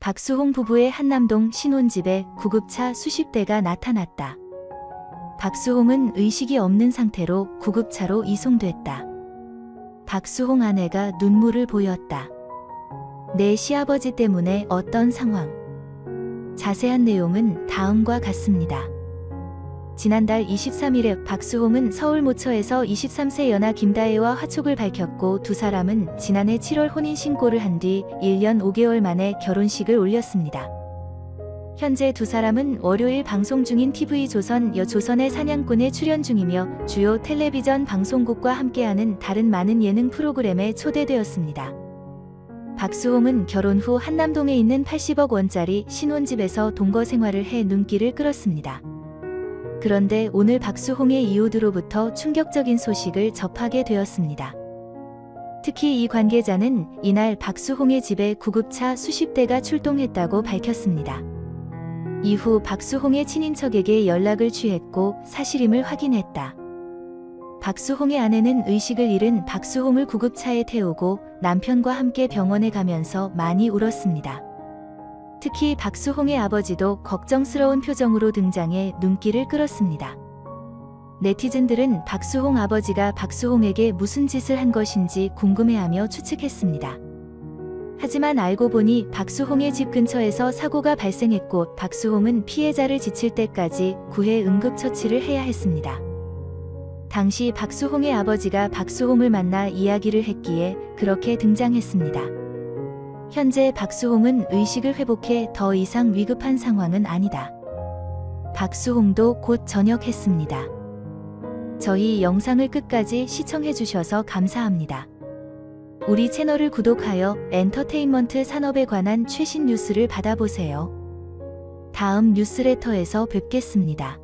박수홍 부부의 한남동 신혼집에 구급차 수십 대가 나타났다. 박수홍은 의식이 없는 상태로 구급차로 이송됐다. 박수홍 아내가 눈물을 보였다. 내 시아버지 때문에 어떤 상황? 자세한 내용은 다음과 같습니다. 지난달 23일에 박수홍은 서울 모처에서 23세 연하 김다혜와 화촉을 밝혔고 두 사람은 지난해 7월 혼인신고를 한 뒤 1년 5개월 만에 결혼식을 올렸습니다. 현재 두 사람은 월요일 방송 중인 TV조선 여조선의 사냥꾼에 출연 중이며 주요 텔레비전 방송국과 함께하는 다른 많은 예능 프로그램에 초대되었습니다. 박수홍은 결혼 후 한남동에 있는 80억 원짜리 신혼집에서 동거 생활을 해 눈길을 끌었습니다. 그런데 오늘 박수홍의 이웃으로부터 충격적인 소식을 접하게 되었습니다. 특히 이 관계자는 이날 박수홍의 집에 구급차 수십 대가 출동했다고 밝혔습니다. 이후 박수홍의 친인척에게 연락을 취했고 사실임을 확인했다. 박수홍의 아내는 의식을 잃은 박수홍을 구급차에 태우고 남편과 함께 병원에 가면서 많이 울었습니다. 특히 박수홍의 아버지도 걱정스러운 표정으로 등장해 눈길을 끌었습니다. 네티즌들은 박수홍 아버지가 박수홍에게 무슨 짓을 한 것인지 궁금해하며 추측했습니다. 하지만 알고 보니 박수홍의 집 근처에서 사고가 발생했고 박수홍은 피해자를 지칠 때까지 구해 응급처치를 해야 했습니다. 당시 박수홍의 아버지가 박수홍을 만나 이야기를 했기에 그렇게 등장했습니다. 현재 박수홍은 의식을 회복해 더 이상 위급한 상황은 아니다. 박수홍도 곧 전역했습니다. 저희 영상을 끝까지 시청해주셔서 감사합니다. 우리 채널을 구독하여 엔터테인먼트 산업에 관한 최신 뉴스를 받아보세요. 다음 뉴스레터에서 뵙겠습니다.